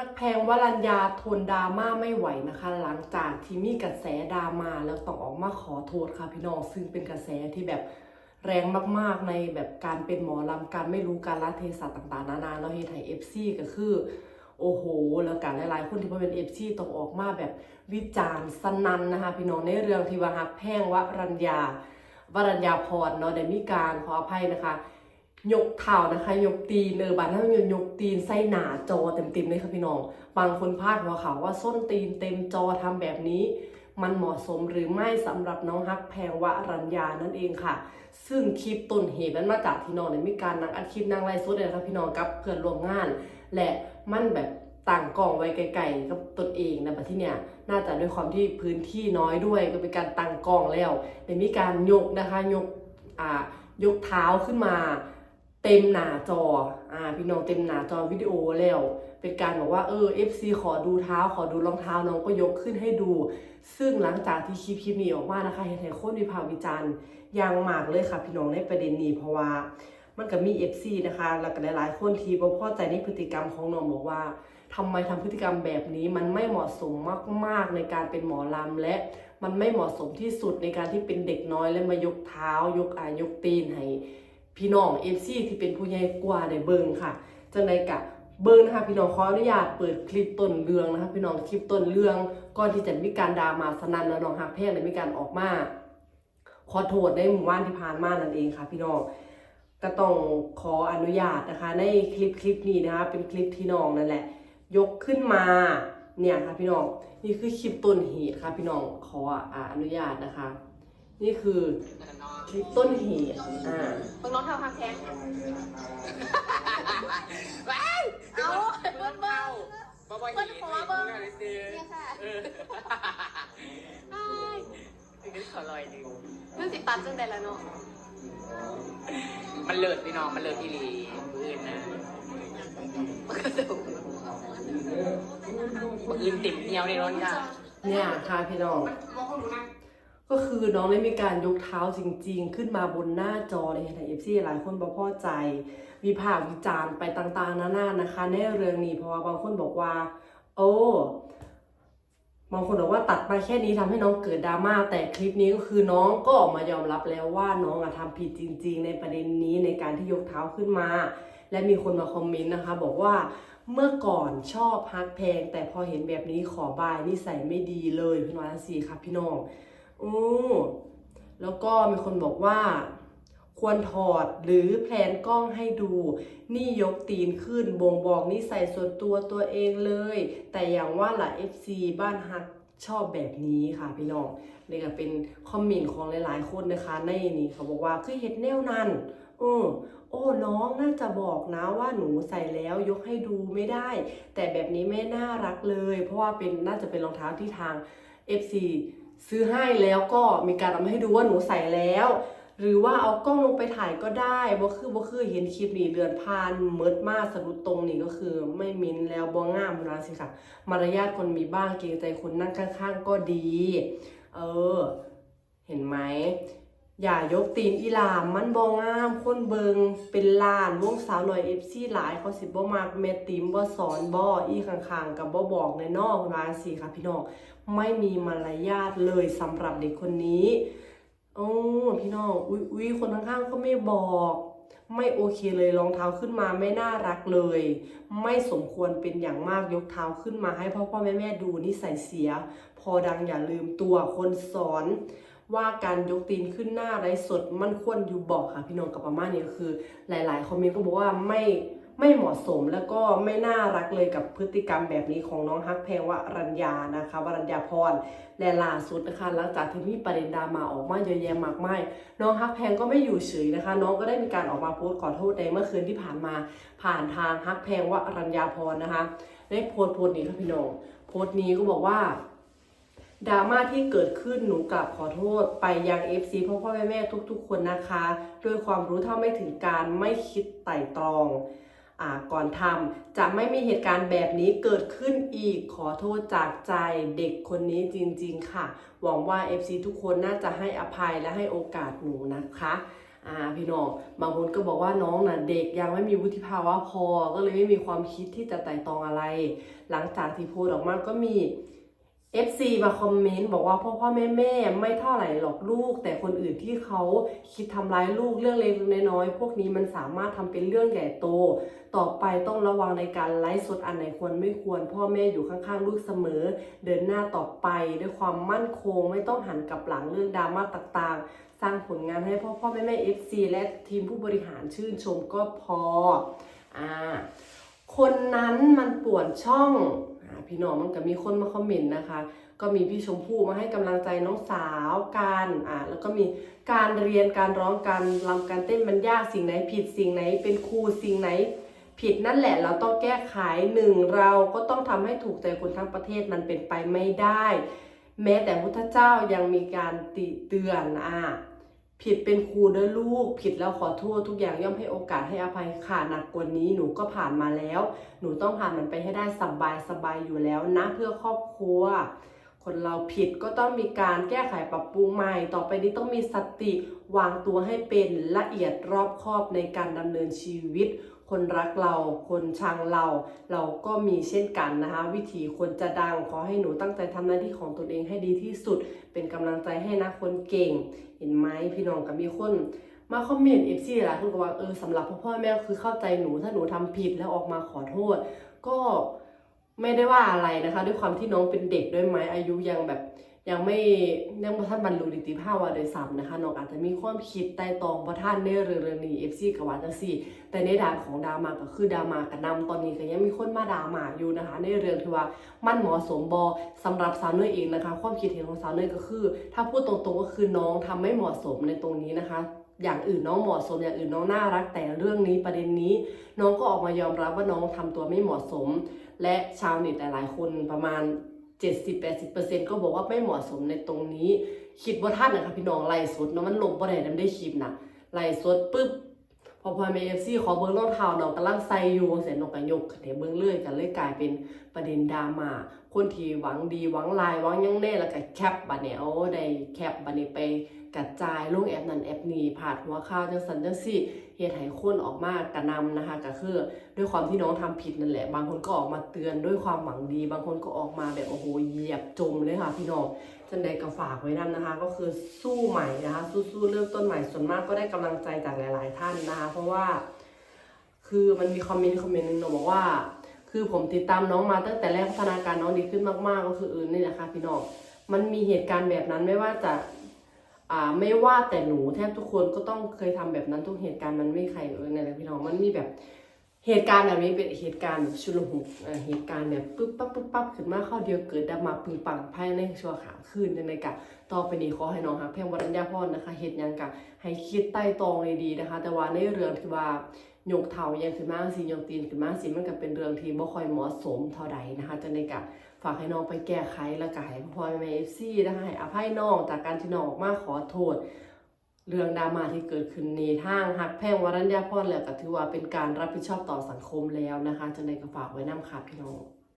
ฮักแพงวรัญญาทนดราม่าไม่ไหวนะคะ หลังจากที่มีกระแสดราม่าแล้วต้องออกมาขอโทษค่ะพี่น้องซึ่งเป็นกระแสที่แบบแรงมากๆในแบบการเป็นหมอลำการไม่รู้การละเทศะต่างๆ นานาเนาะเฮไทยเอฟซีก็คือ โอ้โห แล้วการหลายๆ คนที่มาเป็นเอฟซีต้องออกมาแบบวิจารณ์สนั่นนะคะ พี่น้องในเรื่องที่ว่าฮักแพงวรัญญาวรัญญาพรเนาะได้มีการขออภัยนะคะ ยกเท้านะคะ ยกตีนเออบานถ้ายยกตีนใส่หนาจอเต็มๆเลยค่ะพี่น้อง บางคนพลาดหัวข่าวว่าส้นตีนเต็มจอทำแบบนี้ มันเหมาะสมหรือไม่สำหรับน้องฮักแพงวรัญญานั่นเองค่ะ ซึ่งคลิปต้นเหตุนั้นมาจากที่น้องเนี่ยมีการนั่งอัดคลิปนั่งไลฟ์สดเลยนะคะพี่น้องกับเพื่อนร่วมงาน และมันแบบต่างกล่องไว้ไกลๆกับตนเองนะบัดที่เนี่ยน่าจะด้วยความที่พื้นที่น้อยด้วยก็เป็นการตั้งกล่องแล้วแต่มีการยกนะคะยกอ่ายกเท้าขึ้นมา เต็มหน้าจอ อ่า พี่น้องเต็มหน้าจอวิดีโอแล้ว เป็นการบอกว่าเออ FC ขอดูเท้า ขอดูรองเท้าน้องก็ยกขึ้นให้ดู ซึ่งหลังจากที่คลิปคลิปนี้ออกมานะคะเห็นให้คนวิพากษ์วิจารณ์อยางมากเลยค่ะพี่น้องในประเด็นนี้เพราะว่ามันก็มี FC นะคะแล้วก็หลายๆคนที่บ่พอใจในพฤติกรรมของน้องบอกว่าทำไมทำพฤติกรรมแบบนี้มันไม่เหมาะสมมาก ๆ ในการเป็นหมอลำและมันไม่เหมาะสมที่สุดในการที่เป็นเด็กน้อยและมายกเท้ายกอายกตีนให้ พี่น้องเอฟซีที่เป็นผู้ใหญ่กว่าในเบิงค่ะจังใดกะเบิงนะคะพี่น้องขออนุญาตเปิดคลิปต้นเรื่องนะคะพี่น้องคลิปต้นเรื่องก่อนที่จะมีการดรามาสนั่นแล้วน้องฮักแพงได้มีการออกมาขอโทษในหมู่บ้านที่ผ่านมานั่นเองค่ะ พี่น้องก็ต้องขออนุญาตนะคะ ในคลิปคลิปนี้นะคะเป็นคลิปที่น้องนั่นแหละ ยกขึ้นมาเนี่ยค่ะพี่น้องนี่คือคลิปต้นเหตุค่ะพี่น้องขอออนุญาตนะคะ นี่คือคลิปต้นเหตุอ่ามึงน้องเท้าหักแข้งว้าวเอาเบิ้งเบิ้งบ่บ่เบิ้เห็งนขอไม่เบิ้งเบิ่งอะไรซื้อเนี่ยค่ะเออนึกขอลอยหนึงนึกสิตัดจังได้แล้วเนาะ มันเลิศพี่น้องมันเลิศอีหลีมืออื่นนะมันก็จะมืออื่นติ่มเหนียวในร้อนค่ะเนี่ยค่ะพี่น้อง ก็คือน้องได้มีการยกเท้าจริง ๆ ขึ้นมาบนหน้าจอเลยค่ะเอฟซีหลายคนบ่พอใจ วิพากษ์วิจารณ์ไปต่างๆนานานะคะ ในเรื่องนี้เพราะว่าบางคนบอกว่า โอ้บางคนบอกว่าตัดมาแค่นี้ทำให้น้องเกิดดราม่าแต่คลิปนี้ก็คือน้องก็ออกมายอมรับแล้วว่าน้องอะทำผิดจริง ๆ ในประเด็นนี้ในการที่ยกเท้าขึ้นมา และมีคนมาคอมเมนต์นะคะ บอกว่าเมื่อก่อนชอบฮักแพง แต่พอเห็นแบบนี้ขอบายนิสัยไม่ดีเลยพี่น้องสี่ค่ะพี่น้อง อือแล้วก็มีคนบอกว่า ควรถอดหรือแพลนกล้องให้ดู นี่ยกตีนขึ้นบ่งบอกนิสัยส่วนตัวตัวเองเลย แต่อย่างว่าหละ FC บ้านฮักชอบแบบนี้ค่ะพี่น้องนี่ก็เป็นคอมเมนต์ของหลายๆ คนนะคะ ในนี้เขาบอกว่าคือเห็ดแนวนั้นเออโอ้น้องน่าจะบอกนะว่าหนูใส่แล้วยกให้ดูไม่ได้ แต่แบบนี้ไม่น่ารักเลย เพราะว่าเป็นน่าจะเป็นรองเท้าที่ทาง FC ซื้อให้แล้วก็มีการเอามาให้ดูว่าหนูใส่แล้ว หรือว่าเอากล้องลงไปถ่ายก็ได้บ่คือบ่คือเห็นคลิปนี้เดือนพานเมิดมากสรุปตรงนี้ก็คือ ไม่มินแล้วบ่งามนะสิค่ะ มารยาทคนมีบ้างเกรงใจคนนั่งข้างๆก็ดี เออ เห็นไหม อย่ายกตีนอีหลามมันบ่งามคนเบิงเป็นล้านวงสาวหน่อยเอฟซีหลายเขาสิบ่มักแม่ติมบ่สอนบ่อีข้างๆกับบ่บอกในนอกร้านสิค่ะพี่น้องไม่มีมารยาทเลยสำหรับเด็กคนนี้โอ้พี่น้องอุ้ยอุ้ยคนข้างๆก็ไม่บอก ไม่โอเคเลยรองเท้าขึ้นมาไม่น่ารักเลย ไม่สมควรเป็นอย่างมากยกเท้าขึ้นมาให้พ่อพ่อแม่แม่ดูนิสัยเสีย พอดังอย่าลืมตัวคนสอน ว่าการยกตีนขึ้นหน้าไรสดมันควรอยู่บอกค่ะ พี่น้องกับประมาณนี้คือ หลาย ๆ คอมเมนต์ก็บอกว่าไม่ไม่เหมาะสมแล้วก็ไม่น่ารักเลยกับพฤติกรรมแบบนี้ของน้องฮักแพงวรัญญานะคะวรัญญาพรและล่าสุดนะคะหลังจากที่มีประเด็นดราม่าออกมาเยอะแยะมากมายน้องฮักแพงก็ไม่อยู่เฉยนะคะ น้องก็ได้มีการออกมาโพสต์ขอโทษในเมื่อคืนที่ผ่านมา ผ่านทางฮักแพงวรัญญาพรนะคะได้โพสต์โพสต์นี้ค่ะพี่น้องโพสต์นี้ก็บอกว่า ดราม่าที่เกิดขึ้นหนูกลับขอโทษไปยัง FC พ่อพ่อแม่แม่ทุก ๆ คนนะคะ ด้วยความรู้เท่าไม่ถึงการไม่คิดไต่ตรองอก่อนทำจะไม่มีเหตุการณ์แบบนี้เกิดขึ้นอีกขอโทษจากใจเด็กคนนี้จริง ๆ ค่ะ หวังว่า FC ทุกคนน่าจะให้อภัยและให้โอกาสหนูนะคะอ่าพี่น้องบางคนก็บอกว่าน้องน่ะเด็กยังไม่มีวุฒิภาวะพอ ก็เลยไม่มีความคิดที่จะไต่ตองอะไร หลังจากที่โพสออกมาก็มี FC มาคอมเมนต์บอกว่าพ่อพ่อแม่แม่ไม่เท่าไหร่หรอกลูก แต่คนอื่นที่เขาคิดทำร้ายลูกเรื่องเล็กๆน้อยๆพวกนี้มันสามารถทำเป็นเรื่องใหญ่โต ต่อไปต้องระวังในการไลฟ์สดอันไหนควรไม่ควร พ่อแม่อยู่ข้างๆลูกเสมอ เดินหน้าต่อไปด้วยความมั่นคงไม่ต้องหันกลับหลังเรื่องดราม่าต่างๆ สร้างผลงานให้พ่อพ่อแม่แม่ FC และทีมผู้บริหารชื่นชมก็พออ่าคนนั้นมันป่วนช่อง พี่น้องมันก็มีคนมาคอมเมนต์นะคะ ก็มีพี่ชมพู่มาให้กำลังใจน้องสาวการอ่าแล้วก็มีการเรียนการร้องการรำการเต้นมันยากสิ่งไหนผิดสิ่งไหน เป็นครูสิ่งไหน ผิดนั่นแหละเราต้องแก้ไขหนึ่งเราก็ต้องทำให้ถูกใจคนทั้งประเทศมันเป็นไปไม่ได้ แม้แต่พุทธเจ้ายังมีการติเตือนอะ ผิดเป็นครูเด้อลูก ผิดแล้วขอโทษทุกอย่างย่อมให้โอกาสให้อภัยค่ะหนักกว่านี้หนูก็ผ่านมาแล้ว หนูต้องผ่านมันไปให้ได้สบายสบายอยู่แล้วนะเพื่อครอบครัว คนเราผิดก็ต้องมีการแก้ไขปรับปรุงใหม่ ต่อไปนี้ต้องมีสติวางตัวให้เป็นละเอียดรอบคอบในการดำเนินชีวิต คนรักเรา คนชังเรา เราก็มีเช่นกันนะคะ วิถีคนจะดังขอให้หนูตั้งใจทำหน้าที่ของตนเองให้ดีที่สุด เป็นกำลังใจให้นะคนเก่ง เห็นไหมพี่น้องกับมีคนมาคอมเมนต์เอฟซีหลายคนก็ว่าเออสำหรับพ่อพ่อแม่คือเข้าใจหนูถ้าหนูทำผิดแล้วออกมาขอโทษ ก็ ไม่ได้ว่าอะไรนะคะ ด้วยความที่น้องเป็นเด็กด้วยไหมอายุยังแบบยังไม่ยังบ่ท่านบรรลุนิติภาวะโดยซ้ำนะคะน้องอาจจะมีความคิดใต้ตองบ่ท่านในเรื่องนี้ FC กับวาจังซี่ แต่ในด้านของดราม่าก็คือดราม่ากระนำตอนนี้ก็ยังมีคนมาดราม่าอยู่นะคะ ในเรื่องที่ว่ามันเหมาะสมบอสำหรับสาวเนยเองนะคะ ความคิดเห็นของสาวเนยก็คือ ถ้าพูดตรงๆก็คือน้องทำไม่เหมาะสมในตรงนี้นะคะอย่างอื่นน้องเหมาะสมอย่างอื่นน้องน่ารักแต่เรื่องนี้ประเด็นนี้ น้องก็ออกมายอมรับว่าน้องทำตัวไม่เหมาะสม และชาวเน็ตหลายๆ คนประมาณ 70-80%ก็บอกว่าไม่เหมาะสมในตรงนี้ คิดว่าท่านนะคะพี่น้องไล่สดเนาะมันลงบ่ได้นำได้คลิปนะไล่สดปุ๊บพอพอเมเอฟซีขอเบิ้งรองเท้าน้องกำลังใส่อยู่เสร็จน้องก็ยกขึ้นให้เบิ้งเลื่อยกันเลยกลายเป็นประเด็นดราม่าคนที่หวังดีหวังลายหวังยังแน่แล้วก็แคปบัดเนี่ยโอ้ได้แคปบัดนี้ไป กระจายลงแอปนั้นแอปนี้ผ่าหัวข่าวจังสันจังซี่เฮ็ดให้คนออกมากระนำนะคะก็คือด้วยความที่น้องทำผิดนั่นแหละ บางคนก็ออกมาเตือนด้วยความหวังดี บางคนก็ออกมาแบบโอ้โหเหยียบจมเลยค่ะพี่น้องจันใดก็ฝากไว้นั่นนะคะ ก็คือสู้ใหม่นะคะ สู้ๆเริ่มต้นใหม่ส่วนมากก็ได้กำลังใจจากหลาย ๆ ท่านนะคะ เพราะว่า คือมันมีคอมเมนต์คอมเมนต์นึงเนาะบอกว่า คือผมติดตามน้องมาตั้งแต่แรกพัฒนาการน้องดีขึ้นมาก ๆ ก็คือเออนี่แหละค่ะพี่น้องมันมีเหตุการณ์แบบนั้นไม่ว่าจะ ไม่ว่าแต่หนูแทบทุกคนก็ต้องเคยทำแบบนั้นทุกเหตุการณ์มันไม่ใครเออในี่ยแหละพี่น้องมันมีแบบเหตุการณ์แบบนี้เป็นเหตุการณ์แบบชุลมุนเหตุการณ์แบบปึ๊บปั๊บปึ๊บปั๊บขึ้นมาข้าเดียวเกิดดรามาปึงปังภายในชั่วขาวคืนในกะต่อไปนี้ขอให้น้องฮักเพงวรัญญาพรนะคะเหตุยังกะให้คิดใต้ตองเลยดีนะคะ แต่ว่าในเรื่องที่ว่า ยกเท้ายังขึ้นมาสิยกตีนขึ้นมาสิมันก็เป็นเรื่องที่บ่ค่อยเหมาะสมเท่าใดนะคะจังในกะฝากให้น้องไปแก้ไขแล้วก็ให้พ่อแม่เอฟซีนะคะให้อภัยน้องจากการที่น้องออกมาขอโทษ เรื่องดราม่าที่เกิดขึ้นในทางหักแพ่งวรัญญาพรแล้วก็ถือว่าเป็นการรับผิดชอบต่อสังคมแล้วนะคะจังใดก็ฝากไว้นำค่ะพี่น้อง